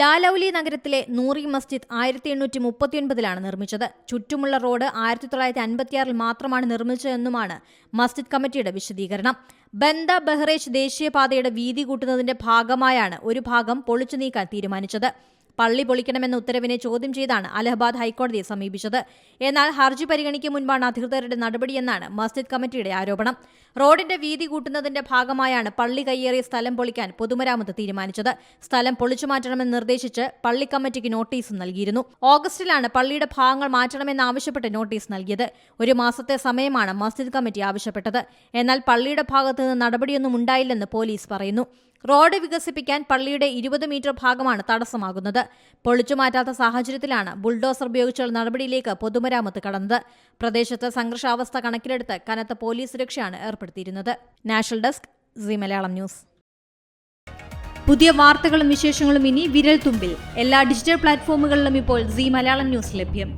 ലാലൌലി നഗരത്തിലെ നൂറി മസ്ജിദ് ആയിരത്തി എണ്ണൂറ്റി മുപ്പത്തിയൊൻപതിലാണ് നിർമ്മിച്ചത്. ചുറ്റുമുള്ള റോഡ് ആയിരത്തി തൊള്ളായിരത്തി അൻപത്തിയാറിൽ മാത്രമാണ് നിർമ്മിച്ചതെന്നുമാണ് മസ്ജിദ് കമ്മിറ്റിയുടെ വിശദീകരണം. ബന്ദ ബഹ്റേജ് ദേശീയപാതയുടെ വീതി കൂട്ടുന്നതിന്റെ ഭാഗമായാണ് ഒരു ഭാഗം പൊളിച്ചു നീക്കാൻ തീരുമാനിച്ചത്. പള്ളി പൊളിക്കണമെന്ന ഉത്തരവിനെ ചോദ്യം ചെയ്താണ് അലഹബാദ് ഹൈക്കോടതിയെ സമീപിച്ചത്. എന്നാൽ ഹർജി പരിഗണിക്കും മുൻപാണ് അധികൃതരുടെ നടപടിയെന്നാണ് മസ്ജിദ് കമ്മിറ്റിയുടെ ആരോപണം. റോഡിന്റെ വീതി കൂട്ടുന്നതിന്റെ ഭാഗമായാണ് പള്ളി കയ്യേറിയ സ്ഥലം പൊളിക്കാൻ പൊതുമരാമത്ത് തീരുമാനിച്ചത്. സ്ഥലം പൊളിച്ചു മാറ്റണമെന്ന് നിർദ്ദേശിച്ച് പള്ളി കമ്മിറ്റിക്ക് നോട്ടീസ് നൽകിയിരുന്നു. ഓഗസ്റ്റിലാണ് പള്ളിയുടെ ഭാഗങ്ങൾ മാറ്റണമെന്നാവശ്യപ്പെട്ട് നോട്ടീസ് നൽകിയത്. ഒരു മാസത്തെ സമയമാണ് മസ്ജിദ് കമ്മിറ്റി ആവശ്യപ്പെട്ടത്. എന്നാൽ പള്ളിയുടെ ഭാഗത്ത് നിന്ന് നടപടിയൊന്നും ഉണ്ടായില്ലെന്ന് പോലീസ് പറയുന്നു. റോഡ് വികസിപ്പിക്കാൻ പള്ളിയുടെ ഇരുപത് മീറ്റർ ഭാഗമാണ് തടസ്സമാകുന്നത്. പൊളിച്ചുമാറ്റാത്ത സാഹചര്യത്തിലാണ് ബുൾഡോസർ ഉപയോഗിച്ചുള്ള നടപടിയിലേക്ക് പൊതുമരാമത്ത് കടന്നത്. പ്രദേശത്ത് സംഘർഷാവസ്ഥ കണക്കിലെടുത്ത് കനത്ത പോലീസ് സുരക്ഷയാണ് ഏർപ്പെടുത്തിയിരുന്നത്. National desk C Malayalam news. പുതിയ വാർത്തകളും വിശേഷങ്ങളും ഇനി വിരൽ തുമ്പിൽ എല്ലാ ഡിജിറ്റൽ പ്ലാറ്റ്ഫോമുകളിലും ഇപ്പോൾ സി മലയാളം ന്യൂസ് ലഭ്യം.